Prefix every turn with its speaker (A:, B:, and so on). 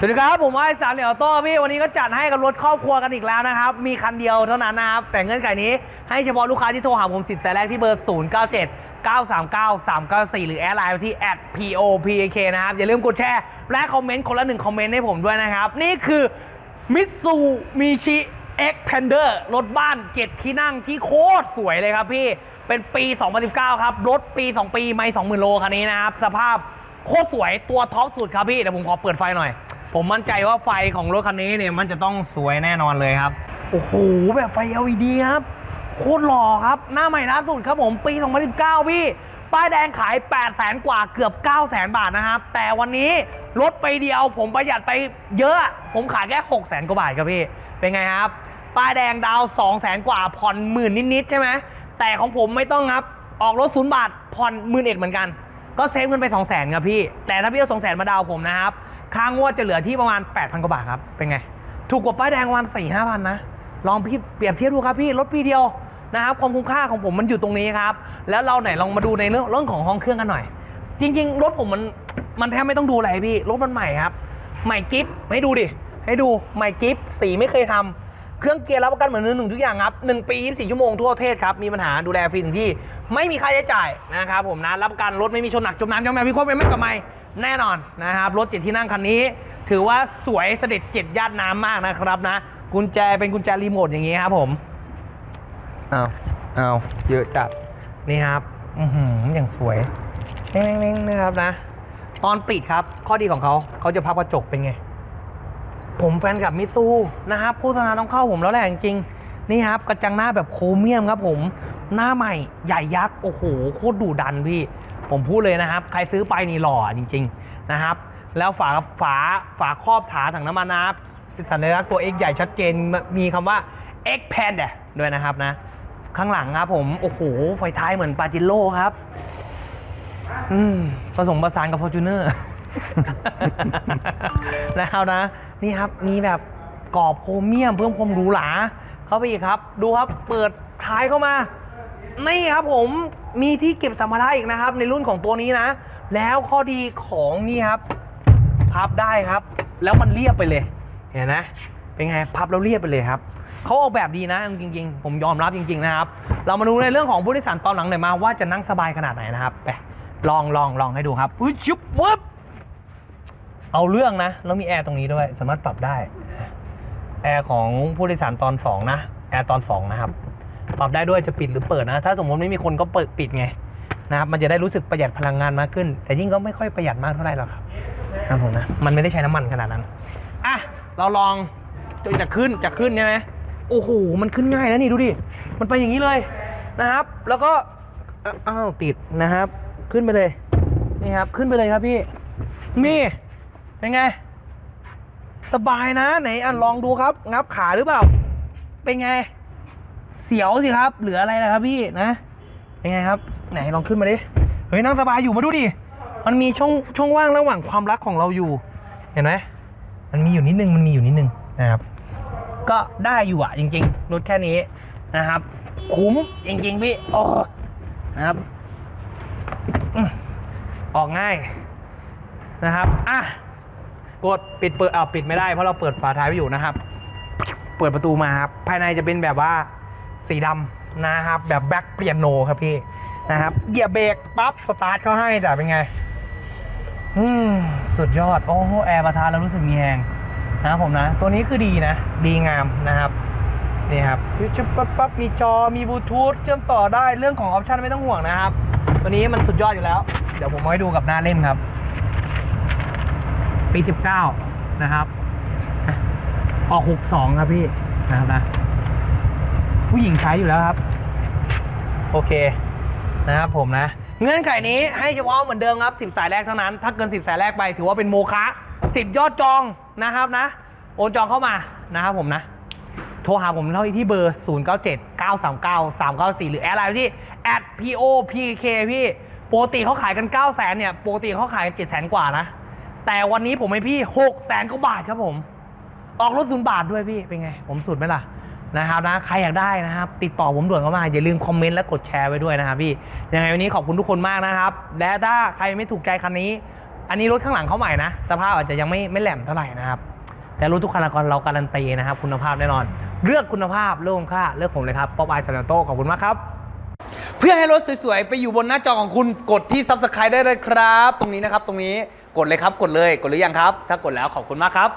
A: สวัสดีครับ ผมไอ้สามเหลี่ยมออโต้พี่ วันนี้ก็จัดให้กับรถครอบครัวกันอีกแล้วนะครับ มีคันเดียวเท่านั้นนะครับ แต่เงื่อนไขนี้ให้เฉพาะลูกค้าที่โทรหาผมสิทธิ์สายแรกที่เบอร์ 0 9 7 9 3 9 3 9 4 หรือแอดไลน์ที่ @popak นะครับ อย่าลืมกดแชร์และคอมเมนต์คนละหนึ่งคอมเมนต์ให้ผมด้วยนะครับ นี่คือมิตซูมิชิ X Pander รถบ้าน 7 ที่นั่งที่โคตรสวยเลยครับพี่เป็นปี 2019 ครับ รถปี 2 ปี ไม่ 20,000 โลคันนี้นะครับ สภาพโคตรสวยตัวท็อปสุดครับพี่เดี๋ยวผมขอเปิดไฟหน่อย ผมมั่นใจว่าไฟของรถคันนี้เนี่ยมันจะต้องสวยแน่นอนเลยครับ โอ้โห แบบไฟ LED ครับ โคตรหล่อครับ หน้าใหม่ล่าสุดครับผมปี 2019 พี่ ป้ายแดงขาย 8 0 0แสนกว่าเกือบ 9 0 0แสนบาทนะครับ แต่วันนี้รถไปเดียวผมประหยัดไปเยอะ ผมขายแค่ 6 0 0แสนกว่าบาทครับพี่ เป็นไงครับ ป้ายแดงดาว 2 0 0แสนกว่าผ่อนหมื่นนิดๆใช่ไหมแต่ของผมไม่ต้องครับ ออกรถศูนย์บาทผ่อนหมื่นเอ็ดเหมือนกัน ก็เซฟเงินไป 2 0 0แสนครับพี่ แต่ถ้าพี่เอาสองแสนมาดาวผมนะครับ ค่างวดจะเหลือที่ประมาณ 8,000 กว่าบาทครับ เป็นไง ถูกกว่าป้ายแดงวัน4 5พันนะ ลองพี่เปรียบเทียบดูครับพี่รถปีเดียวนะครับความคุ้มค่าของผมมันอยู่ตรงนี้ครับ แล้วเราไหนลองมาดูในเรื่องเรื่องของห้องเครื่องกันหน่อย จริง ๆ รถผมมันมันแทบไม่ต้องดูอะไรพี่ รถมันใหม่ครับ ใหม่กิฟต์ให้ดูดิ ให้ดูใหม่กิฟต์สีไม่เคยทำเครื่องเกียร์รับประกันเหมือนมือหนึ่งทุกอย่างครับ1ปี24ชั่วโมงทั่วประเทศครับ มีปัญหาดูแลฟรีถึงที่ ไม่มีค่าใช้จ่ายนะครับผมนะ รับประกันรถไม่มีชนหนักจมน้ำจมแมวพิโคตเป็นไม่กับไม่ แน่นอนนะครับรถเจ็ดที่นั่งคันนี้ ถือว่าสวยเสด็จเจ็ดญาติน้ำมากนะครับนะ กุญแจเป็นกุญแจรีโมทอย่างนี้ครับผมเอาเอาเยอะจัดนี่ครับอือหืออย่างสวยเน่งๆนะครับนะ ตอนปิดครับข้อดีของเขาเขาจะพับกระจกเป็นไง ผมแฟนกับมิตซูนะครับโฆษณาต้องเข้าผมแล้วแหละจริงๆนี่ครับกระจังหน้าแบบโครเมียมครับผมหน้าใหม่ใหญ่ยักษ์โอ้โหโคตรดุดันพี่ ผมพูดเลยนะครับ ใครซื้อไปนี่หล่อจริง ๆนะครับ แล้วฝาฝาฝาครอบถาถังน้ำมันนะครับสัญลักษณ์ตัว X ใหญ่ชัดเจนมีคำว่า X p a n d ด้วยนะครับนะ ข้างหลังครับผม โอ้โห ไฟท้ายเหมือนปาจิโร่ครับอืมผสมผสานกับ Fortuner นะครับนะ นี่ครับมีแบบกรอบโครเมียมเพิ่มความหรูหราเข้าไปอีกครับ ดูครับเปิดท้ายเข้ามา นี่ครับผมมีที่เก็บสัมภาระอีกนะครับ ในรุ่นของตัวนี้นะ แล้วข้อดีของนี่ครับ พับได้ครับ แล้วมันเรียบไปเลย เห็นไหมเป็นไงพับแล้วเรียบไปเลยครับเขาออกแบบดีนะจริง ๆ ผมยอมรับจริง ๆ นะครับ เรามาดูในเรื่องของผู้โดยสารตอนหลังหน่อยมาว่าจะนั่งสบายขนาดไหนนะครับไปลองลองลองให้ดูครับอุ้ยชุบวึบเอาเรื่องนะแล้วมีแอร์ตรงนี้ด้วยสามารถปรับได้แอร์ของผู้โดยสารตอน2นะแอร์ตอน2นะครับ ปรับได้ด้วยจะปิดหรือเปิดนะ ถ้าสมมติไม่มีคนก็เปิดปิดไงนะครับมันจะได้รู้สึกประหยัดพลังงานมากขึ้น แต่ยิ่งก็ไม่ค่อยประหยัดมากเท่าไหร่หรอกครับครับผมนะมันไม่ได้ใช้น้ำมันขนาดนั้นอะเราลองจะขึ้นจะขึ้นใช่ไหมโอ้โหมันขึ้นง่ายนะนี่ดูดิมันไปอย่างนี้เลยนะครับ แล้วก็อ้าอ้าวติดนะครับ ขึ้นไปเลยนี่ครับขึ้นไปเลยครับพี่นี่เป็นไง สบายนะไหนอะลองดูครับ งับขาหรือเปล่า เป็นไง เสียวสิครับ เหลืออะไรล่ะครับพี่นะเป็นไงครับไหนลองขึ้นมาดิเฮ้ยนั่งสบายอยู่มาดูดิมันมีช่องช่องว่างระหว่างความรักของเราอยู่ เห็นไหมมันมีอยู่นิดนึงมันมีอยู่นิดนึงนะครับ ก็ได้อยู่อะจริง ๆ รถแค่นี้นะครับ คุ้มจริงๆพี่โอ้นะครับอออกง่ายนะครับอะกดปิดเปิดอ่าปิดไม่ได้เพราะเราเปิดฝาท้ายไว้อยู่นะครับ เปิดประตูมาครับภายในจะเป็นแบบว่า สีดำนะครับแบบแบ็คเปลี่ยนโนครับพี่นะครับเหยียบเบรกปั๊บสตาร์ทเขาให้แต่เป็นไง อืมสุดยอด โอ้โหแอร์ประทานแล้วรู้สึกมีแรงนะครับผมนะ ตัวนี้คือดีนะ ดีงามนะครับนี่ครับจุ๊บปั๊บปั๊บมีจอมีบลูทูธเชื่อมต่อได้เรื่องของออปชันไม่ต้องห่วงนะครับ ตัวนี้มันสุดยอดอยู่แล้ว เดี๋ยวผมเอาให้ดูกับหน้าเล่มครับ ปี 19 นะครับอะออก 62 ครับพี่นะครับนะ ผู้หญิงใช้อยู่แล้วครับ โอเคนะครับผมนะ เงื่อนไขนี้ให้เฉพาะเหมือนเดิมครับ 10 สายแรกเท่านั้น ถ้าเกิน 10 สายแรกไปถือว่าเป็นโมฆะ10 ยอดจองนะครับนะ โอนจองเข้ามานะครับผมนะ โทรหาผมเท่าที่เบอร์ 0 9 7 9 3 9 3 9 4 หรือแอดไลน์ที่ @popk พี่ปกติเขาขายกัน 9 0 0 0 0 0เนี่ยปกติเขาขายกัน7 0 0 0 0กว่านะ แต่วันนี้ผมให้พี่ 6 0 0 0 0 0กว่าบาทครับผม ออกรถศูนย์บาทด้วยพี่ เป็นไง ผมสุดไหมล่ะ นะครับนะใครอยากได้นะครับ ติดต่อผมด่วนเข้ามา อย่าลืมคอมเมนต์และกดแชร์ไว้ด้วยนะครับพี่ยังไงวันนี้ขอบคุณทุกคนมากนะครับ และถ้าใครไม่ถูกใจคันนี้ อันนี้รถข้างหลังเขาใหม่นะ สภาพอาจจะยังไม่ไม่แหลมเท่าไหร่นะครับแต่รถทุกคันเราเราการันตีนะครับ คุณภาพแน่นอน เลือกคุณภาพเลือกคุณค่าเลือกผมเลยครับป๊อปไอซ์ซานโตขอบคุณมากครับเพื่อให้รถสวยๆ ไปอยู่บนหน้าจอของคุณกดที่ Subscribe ได้เลยครับ ตรงนี้นะครับ ตรงนี้กดเลยครับ กดเลย กดหรือยังครับ ถ้ากดแล้วขอบคุณมากครับ